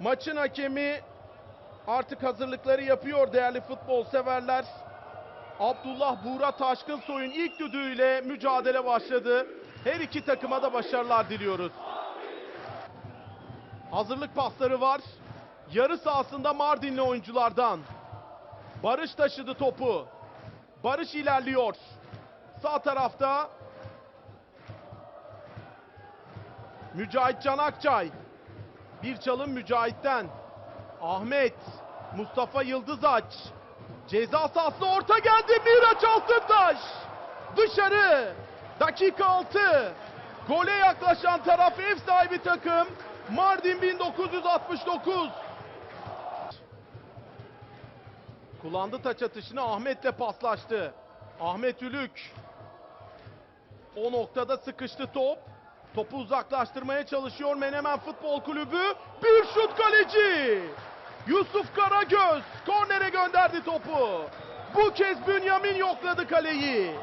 Maçın hakemi artık hazırlıkları yapıyor değerli futbol severler. Abdullah Buğra Taşkınsoy'un ilk düdüğüyle mücadele başladı. Her iki takıma da başarılar diliyoruz. Hazırlık pasları var. Yarı sahasında Mardinli oyunculardan. Barış taşıdı topu. Barış ilerliyor. Sağ tarafta Mücahit Can Akçay. Bir çalım Mücahit'ten. Ahmet. Mustafa Yıldızaç. Ceza sahasına orta geldi. Miraç Altıntaş. Dışarı. Dakika 6. Gole yaklaşan taraf ev sahibi takım. Mardin 1969. Kullandı taç atışını Ahmet'le paslaştı. Ahmet Ülük. O noktada sıkıştı top. Topu uzaklaştırmaya çalışıyor Menemen Futbol Kulübü. Bir şut kaleci. Yusuf Karagöz kornere gönderdi topu. Bu kez Bünyamin yokladı kaleyi.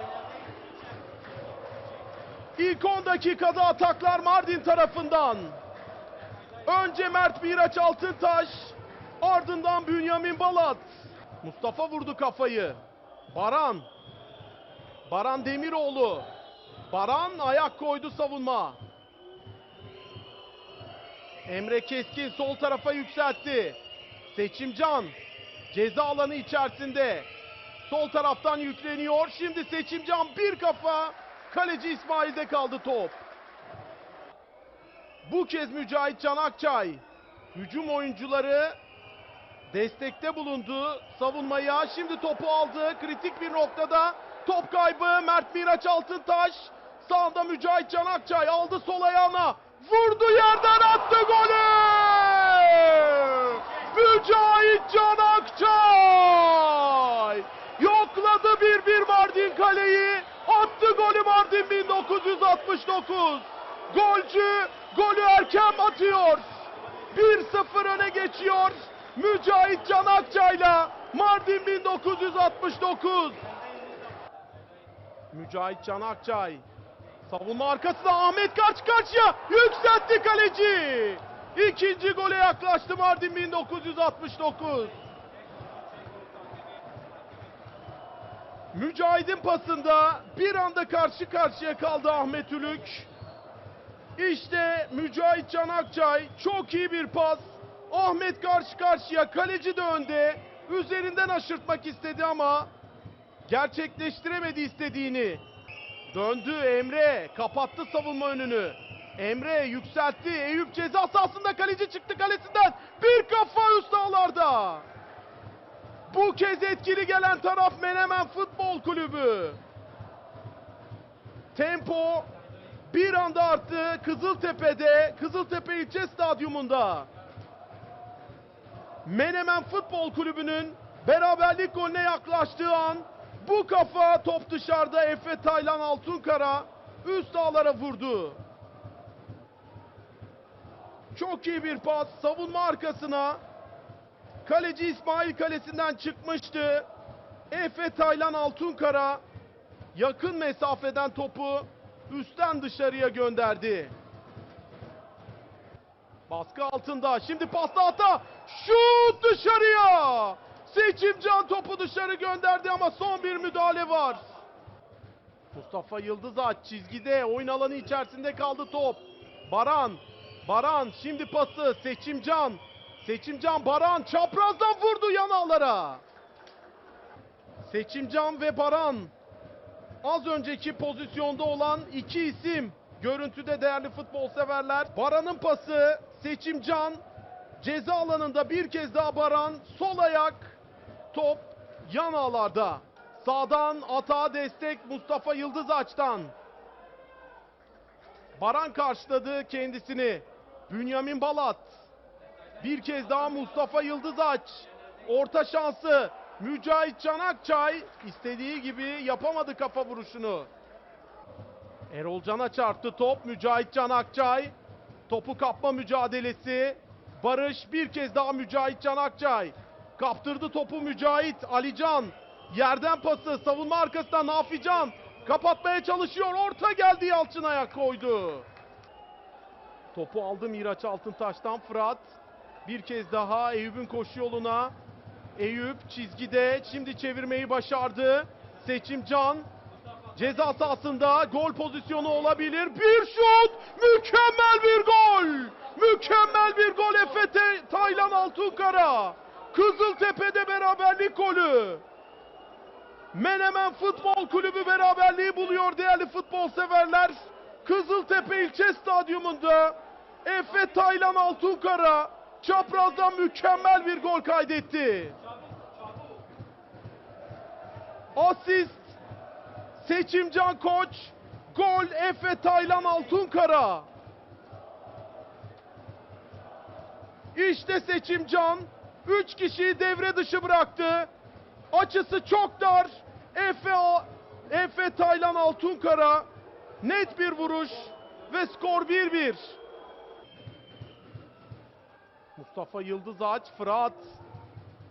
İlk 10 dakikada ataklar Mardin tarafından. Önce Mert Miraç Altıntaş, ardından Bünyamin Balat. Mustafa vurdu kafayı. Baran. Baran Demiroğlu. Baran ayak koydu savunma. Emre Keskin sol tarafa yükseltti. Seçimcan ceza alanı içerisinde. Sol taraftan yükleniyor. Şimdi Seçimcan bir kafa. Kaleci İsmail'de kaldı top. Bu kez Mücahit Can Akçay. Hücum oyuncuları destekte bulundu savunmaya. Şimdi topu aldı. Kritik bir noktada top kaybı. Mert Miraç Altıntaş. Sağında Mücahit Can Akçay aldı sol ayağına. Vurdu yerden attı golü. Mücahit Can Akçay. Yokladı 1-1 Mardin kaleyi. Attı golü Mardin 1969. Golcü golü erken atıyor. 1-0 öne geçiyor. Mücahit Can Akçay'la Mardin 1969. Mücahit Can Akçay. Savunma arkasında Ahmet karşı karşıya. Yükseltti kaleci. İkinci gole yaklaştı Mardin 1969. Mücahit'in pasında bir anda karşı karşıya kaldı Ahmet Ülük. İşte Mücahit Can Akçay çok iyi bir pas. Ahmet karşı karşıya kaleci de önde. Üzerinden aşırtmak istedi ama gerçekleştiremedi istediğini. Döndü Emre kapattı savunma önünü. Emre yükseltti. Eyüp ceza sahasında kaleci çıktı kalesinden. Bir kafa üst ağlarda. Bu kez etkili gelen taraf Menemen Futbol Kulübü. Tempo bir anda arttı Kızıltepe'de, Kızıltepe ilçe stadyumunda. Menemen Futbol Kulübü'nün beraberlik golüne yaklaştığı an bu kafa top dışarıda Efe Taylan Altunkara üst ağlara vurdu. Çok iyi bir pas savunma arkasına. Kaleci İsmail kalesinden çıkmıştı. Efe Taylan Altunkara yakın mesafeden topu üstten dışarıya gönderdi. Baskı altında. Şimdi pasta hata. Şut dışarıya. Seçimcan topu dışarı gönderdi ama son bir müdahale var. Mustafa Yıldızaç çizgide oyun alanı içerisinde kaldı top. Baran. Baran şimdi pası Seçimcan. Seçimcan Baran çaprazdan vurdu yan ağlara. Seçimcan ve Baran az önceki pozisyonda olan iki isim. Görüntüde değerli futbol severler. Baran'ın pası Seçimcan ceza alanında bir kez daha Baran sol ayak top yan ağlarda. Sağdan atağa destek Mustafa Yıldızaç'tan. Baran karşıladı kendisini. Bünyamin Balat. Bir kez daha Mustafa Yıldızaç. Orta şansı Mücahit Can Akçay istediği gibi yapamadı kafa vuruşunu. Erol Can'a çarptı top. Mücahit Can Akçay. Topu kapma mücadelesi. Barış bir kez daha Mücahit Can Akçay. Kaptırdı topu Mücahit. Alican. Yerden pası. Savunma arkasından Nafican. Kapatmaya çalışıyor. Orta geldi Yalçın ayak koydu. Topu aldı Miraç Altıntaş'tan Fırat. Bir kez daha Eyüp'ün koşu yoluna. Eyüp çizgide şimdi çevirmeyi başardı. Seçim Can ceza sahasında gol pozisyonu olabilir. Bir şut! Mükemmel bir gol! Mükemmel bir gol Efe Taylan Altunkara. Kızıltepe'de beraberlik golü. Menemen Futbol Kulübü beraberliği buluyor değerli futbol severler. Kızıltepe ilçe stadyumunda Efe Taylan Altunkara çaprazdan mükemmel bir gol kaydetti. Asist Seçimcan Koç, gol Efe Taylan Altunkara. İşte Seçimcan 3 kişiyi devre dışı bıraktı. Açısı çok dar. Efe Efe Taylan Altunkara net bir vuruş ve skor 1-1. Mustafa Yıldız Aç, Fırat.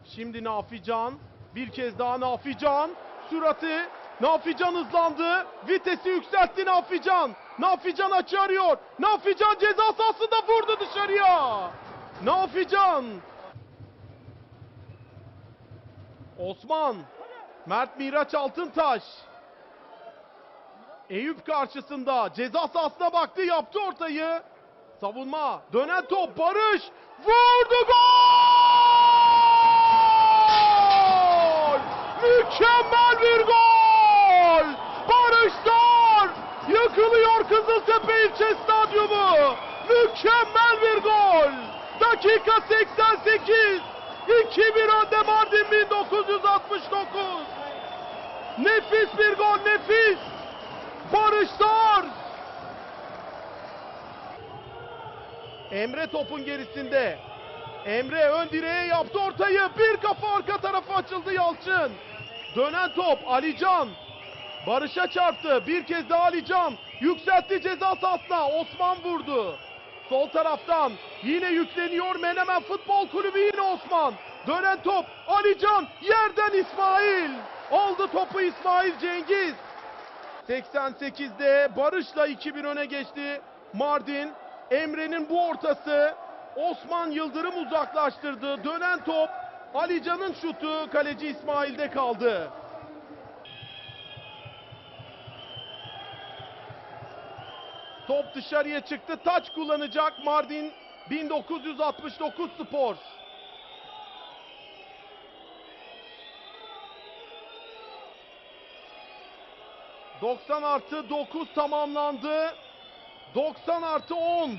Şimdi Nafican. Bir kez daha Nafican. Süratı. Nafican hızlandı. Vitesi yükseltti Nafican. Nafican açı arıyor. Nafican ceza sahasında vurdu dışarıya. Nafican. Osman. Mert Miraç Altıntaş. Eyüp karşısında ceza sahasına baktı yaptı ortayı. Savunma dönen top Barış vurdu gol! Mükemmel bir gol! Barışlar yıkılıyor Kızıltepe ilçe stadyumu. Mükemmel bir gol! Dakika 88. 2-1 önde Mardin 1969. Nefis bir gol nefis. Barışlar Emre topun gerisinde. Emre ön direğe yaptı ortayı. Bir kafa arka tarafa açıldı Yalçın. Dönen top Alican. Barış'a çarptı. Bir kez daha Alican. Yükseltti ceza sahasına. Osman vurdu. Sol taraftan yine yükleniyor Menemen Futbol Kulübü yine Osman. Dönen top Alican yerden İsmail. Aldı topu İsmail Cengiz. 88'de Barış'la 2-1 öne geçti. Mardin Emre'nin bu ortası Osman Yıldırım uzaklaştırdı. Dönen top Alican'ın şutu kaleci İsmail'de kaldı. Top dışarıya çıktı. Taç kullanacak Mardin 1969 Spor. ...90 artı 9 tamamlandı. 90 artı 10.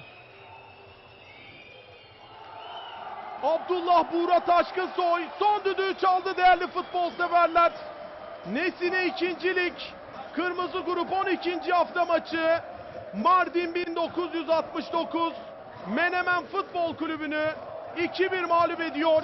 Abdullah Buğra Taşkınsoy son düdüğü çaldı değerli futbol severler. Nesine ikincilik. Kırmızı grup 12. hafta maçı. Mardin 1969 Menemen Futbol Kulübü'nü 2-1 mağlup ediyor.